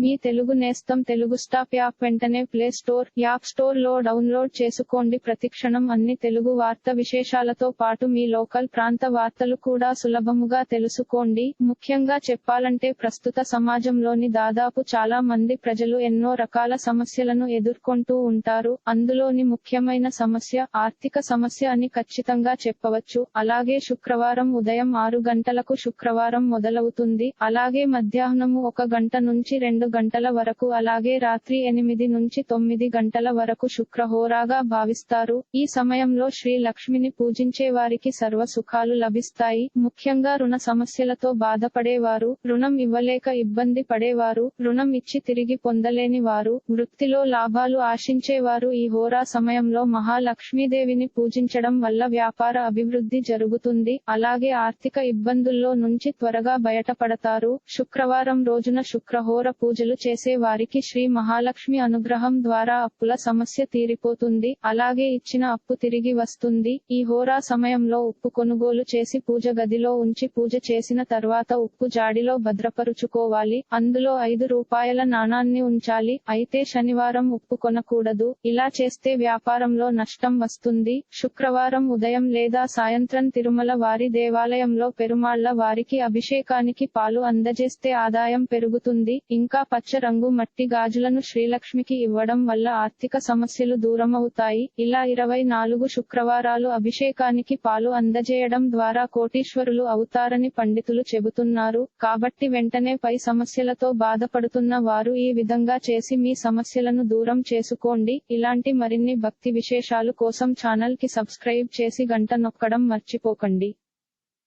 మీ తెలుగు నేస్తం Telugu stop app వెంటనే play store app స్టోర్లో డౌన్లోడ్ చేసుకోండి. ప్రతిక్షణం అన్ని తెలుగు వార్త విశేషాలతో పాటు మీ లోకల్ ప్రాంత వార్తలు కూడా సులభముగా తెలుసుకోండి. ముఖ్యంగా చెప్పాలంటే ప్రస్తుత సమాజంలోని దాదాపు చాలా మంది ప్రజలు ఎన్నో రకాల సమస్యలను ఎదుర్కొంటూ ఉంటారు. అందులోని ముఖ్యమైన సమస్య ఆర్థిక సమస్య అని ఖచ్చితంగా చెప్పవచ్చు. అలాగే శుక్రవారం ఉదయం ఆరు గంటలకు శుక్రవారం మొదలవుతుంది. అలాగే మధ్యాహ్నము ఒక గంట నుంచి రెండు గంటల వరకు అలాగే రాత్రి ఎనిమిది నుంచి తొమ్మిది గంటల వరకు శుక్రహోరాగా భావిస్తారు. ఈ సమయంలో శ్రీ లక్ష్మిని పూజించే వారికి సర్వ సుఖాలు లభిస్తాయి. ముఖ్యంగా రుణ సమస్యలతో బాధపడేవారు రుణం ఇవ్వలేక ఇబ్బంది పడేవారు రుణం ఇచ్చి తిరిగి పొందలేని వారు వృత్తిలో లాభాలు ఆశించేవారు. ఈ హోరా సమయంలో మహాలక్ష్మీదేవిని పూజించడం వల్ల వ్యాపార అభివృద్ధి జరుగుతుంది. అలాగే ఆర్థిక ఇబ్బందుల్లో నుంచి త్వరగా బయటపడతారు. శుక్రవారం రోజున శుక్రహోర పూజ పూజలు చేసే వారికి శ్రీ మహాలక్ష్మి అనుగ్రహం ద్వారా అప్పుల సమస్య తీరిపోతుంది. అలాగే ఇచ్చిన అప్పు తిరిగి వస్తుంది. ఈ హోరా సమయంలో ఉప్పు కొనుగోలు చేసి పూజ గదిలో ఉంచి పూజ చేసిన తర్వాత ఉప్పు జాడిలో భద్రపరుచుకోవాలి. అందులో ఐదు రూపాయల నాణాన్ని ఉంచాలి. అయితే శనివారం ఉప్పు కొనకూడదు. ఇలా చేస్తే వ్యాపారంలో నష్టం వస్తుంది. శుక్రవారం ఉదయం లేదా సాయంత్రం తిరుమల వారి దేవాలయంలో పెరుమాళ్ళ వారికి అభిషేకానికి పాలు అందజేస్తే ఆదాయం పెరుగుతుంది. ఇంకా ఇంకా పచ్చ రంగు మట్టి గాజులను శ్రీలక్ష్మికి ఇవ్వడం వల్ల ఆర్థిక సమస్యలు దూరమవుతాయి. ఇలా ఇరవై నాలుగు శుక్రవారాలు అభిషేకానికి పాలు అందజేయడం ద్వారా కోటీశ్వరులు అవుతారని పండితులు చెబుతున్నారు. కాబట్టి వెంటనే పై సమస్యలతో బాధపడుతున్న వారు ఈ విధంగా చేసి మీ సమస్యలను దూరం చేసుకోండి. ఇలాంటి మరిన్ని భక్తి విశేషాలు కోసం ఛానల్కి సబ్స్క్రైబ్ చేసి గంట నొక్కడం మర్చిపోకండి.